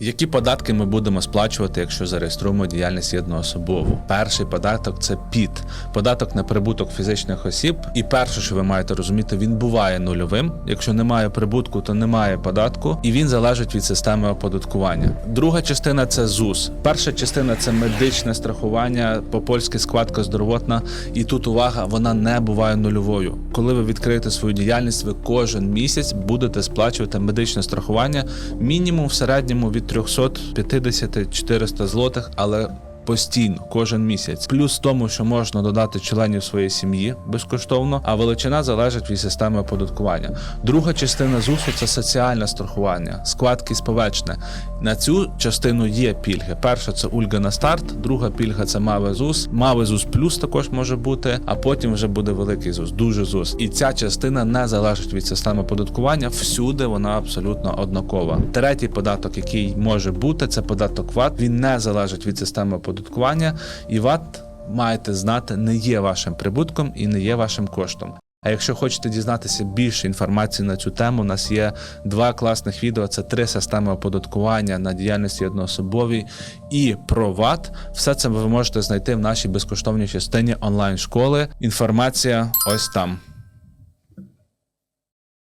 Які податки ми будемо сплачувати, якщо зареєструємо діяльність єдноособову? Перший податок це ПІТ, податок на прибуток фізичних осіб. І перше, що ви маєте розуміти, він буває нульовим. Якщо немає прибутку, то немає податку, і він залежить від системи оподаткування. Друга частина це ЗУС. Перша частина це медичне страхування, по-польськи складка здоровотна. І тут увага, вона не буває нульовою. Коли ви відкриєте свою діяльність, ви кожен місяць будете сплачувати медичне страхування мінімум в середньому від 350-400 злотих, але постійно, кожен місяць. Плюс тому, що можна додати членів своєї сім'ї безкоштовно, а величина залежить від системи оподаткування. Друга частина ЗУСу це соціальне страхування, складки сповечне. На цю частину є пільги. Перша це ульга на старт, друга пільга це Маве ЗУС. Маве ЗУС плюс також може бути, а потім вже буде великий ЗУС, дуже ЗУС. І ця частина не залежить від системи оподаткування. Всюди вона абсолютно однакова. Третій податок, який може бути, це податок ВАТ. Він не залежить від системи оподаткування, і ВАТ маєте знати не є вашим прибутком і не є вашим коштом. А якщо хочете дізнатися більше інформації на цю тему, у нас є два класних відео: це три системи оподаткування на діяльності одноособовій і про ВАТ. Все це ви можете знайти в нашій безкоштовній частині онлайн школи. Інформація ось там.